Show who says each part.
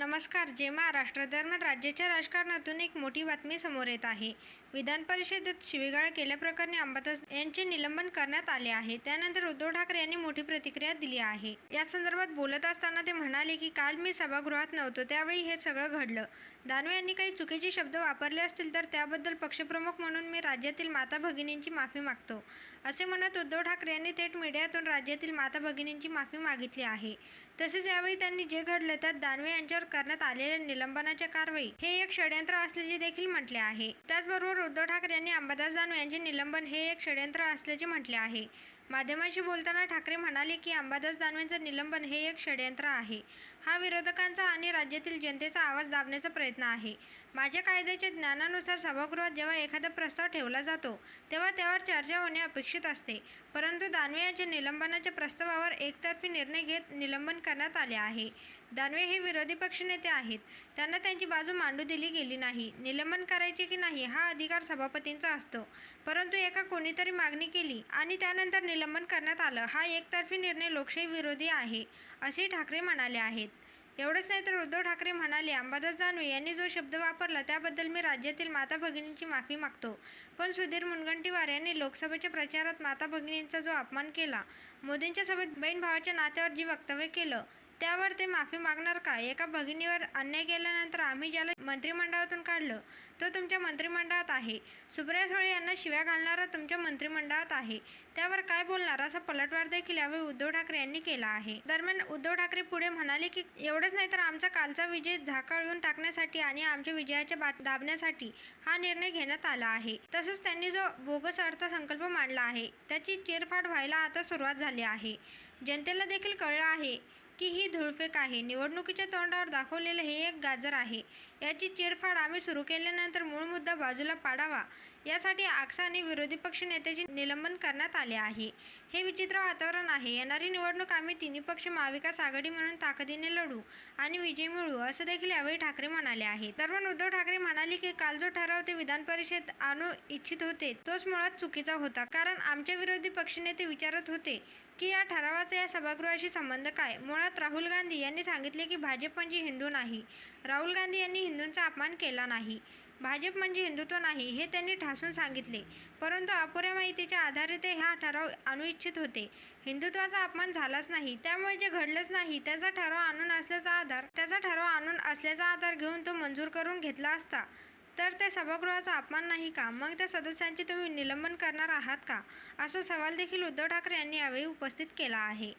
Speaker 1: नमस्कार जे महाराष्ट्र दरम्यान राज्याच्या राजकारणातून एक मोठी बातमी समोर येत आहे. विधान परिषदेत शिवीगाळ केल्याप्रकरणी अंबादास यांचे निलंबन करण्यात आले आहे. त्यानंतर उद्धव ठाकरे यांनी मोठी प्रतिक्रिया दिली आहे. या संदर्भात बोलत असताना ते म्हणाले की काल मी सभागृहात नव्हतो. त्यावेळी हे सगळं घडलं. दानवे यांनी काही चुकीचे शब्द वापरले असतील तर त्याबद्दल पक्षप्रमुख म्हणून मी राज्यातील माता भगिनींची माफी मागतो. असे म्हणत उद्धव ठाकरे यांनी थेट मीडियातून राज्यातील माता भगिनींची माफी मागितली आहे. तसेच यावेळी त्यांनी जे घडलं त्यात दानवे यांच्यावर करण्यात आलेल्या निलंबनाच्या कारवाई हे एक षडयंत्र असल्याचे देखील म्हटले आहे. त्याचबरोबर उद्धव ठाकरे यांनी अंबादास दानवे यांचे निलंबन हे एक षडयंत्र असल्याचे म्हटले आहे. माध्यमांशी बोलताना ठाकरे म्हणाले की अंबादास दानवेंचं निलंबन हे एक षडयंत्र आहे. हा विरोधकांचा आणि राज्यातील जनतेचा आवाज दाबण्याचा प्रयत्न आहे. माझ्या कायद्याच्या ज्ञानानुसार सभागृहात जेव्हा एखादा प्रस्ताव ठेवला जातो तेव्हा त्यावर चर्चा होणे अपेक्षित असते. परंतु दानवे यांच्या निलंबनाच्या प्रस्तावावर एकतर्फी निर्णय घेत निलंबन करण्यात आले आहे. दानवे हे विरोधी पक्षनेते आहेत. त्यांना त्यांची बाजू मांडू दिली गेली नाही. निलंबन करायचे की नाही हा अधिकार सभापतींचा असतो. परंतु एका कोणीतरी मागणी केली आणि त्यानंतर निलंबन करण्यात आलं. हा एकतर्फी निर्णय लोकशाही विरोधी आहे असे ठाकरे म्हणाले आहेत. एवढंच नाही तर उद्धव ठाकरे म्हणाले अंबादास दानवे यांनी जो शब्द वापरला त्याबद्दल मी राज्यातील माता भगिनींची माफी मागतो. पण सुधीर मुनगंटीवार यांनी लोकसभेच्या प्रचारात माता भगिनींचा जो अपमान केला मोदींच्या सभेत बहीण भावाच्या नात्यावर जी वक्तव्य केलं त्यावर ते माफी मागणार का? एका भगिनीवर अन्याय केल्यानंतर आम्ही ज्याला मंत्रिमंडळातून काढलं तो तुमच्या मंत्रिमंडळात आहे. सुप्रिया सुळे यांना शिव्या घालणारा तुमच्या मंत्रिमंडळात आहे. त्यावर काय बोलणार? असा पलटवार देखील यावेळी उद्धव ठाकरे यांनी केला आहे. दरम्यान उद्धव ठाकरे पुढे म्हणाले की एवढंच नाही तर आमचा कालचा विजय झाकाळून टाकण्यासाठी आणि आमच्या विजयाच्या बात दाबण्यासाठी हा निर्णय घेण्यात आला आहे. तसंच त्यांनी जो बोगस अर्थसंकल्प मांडला आहे त्याची चिरफाड व्हायला आता सुरुवात झाली आहे. जनतेला देखील कळलं आहे की ही धुळफेक आहे. निवडणुकीच्या तोंडावर दाखवलेलं हे एक गाजर आहे. याची चिरफाड आम्ही सुरू केल्यानंतर मूळ मुद्दा बाजूला पाडावा. यासाठी आक्सा आणि विरोधी पक्ष नेत्याचे निलंबन करण्यात आले आहे. हे विचित्र वातावरण आहे. येणारी निवडणूक आम्ही तिन्ही पक्ष महाविकास आघाडी म्हणून ताकदीने लढू आणि विजय मिळवू असं देखील यावेळी ठाकरे म्हणाले आहे. दरम्यान उद्धव ठाकरे म्हणाले की काल जो ठराव ते विधान परिषद आणू इच्छित होते तोच मुळात चुकीचा होता. कारण आमच्या विरोधी पक्षनेते विचारत होते की या ठरावाचा या सभागृहाशी संबंध काय? मुळात राहुल गांधी यांनी सांगितले की भाजप म्हणजे हिंदू नाही. राहुल गांधी यांनी हिंदूंचा अपमान केला नाही. भाजप म्हणजे हिंदुत्व नाही हे त्यांनी ठासून सांगितले. परंतु अपुऱ्या माहितीच्या आधारे ते हा ठराव आणू इच्छित होते. हिंदुत्वाचा अपमान झालाच नाही त्यामुळे जे घडलंच नाही त्याचा ठराव आणून असल्याचा आधार त्याचा ठराव आणून असल्याचा आधार घेऊन तो मंजूर करून घेतला असता. तर त्या सभागृहाचा अपमान नाही का? मग त्या सदस्यांचे तुम्ही निलंबन करणार आहात का? असा सवाल देखील उद्धव ठाकरे यांनी यावेळी उपस्थित केला आहे.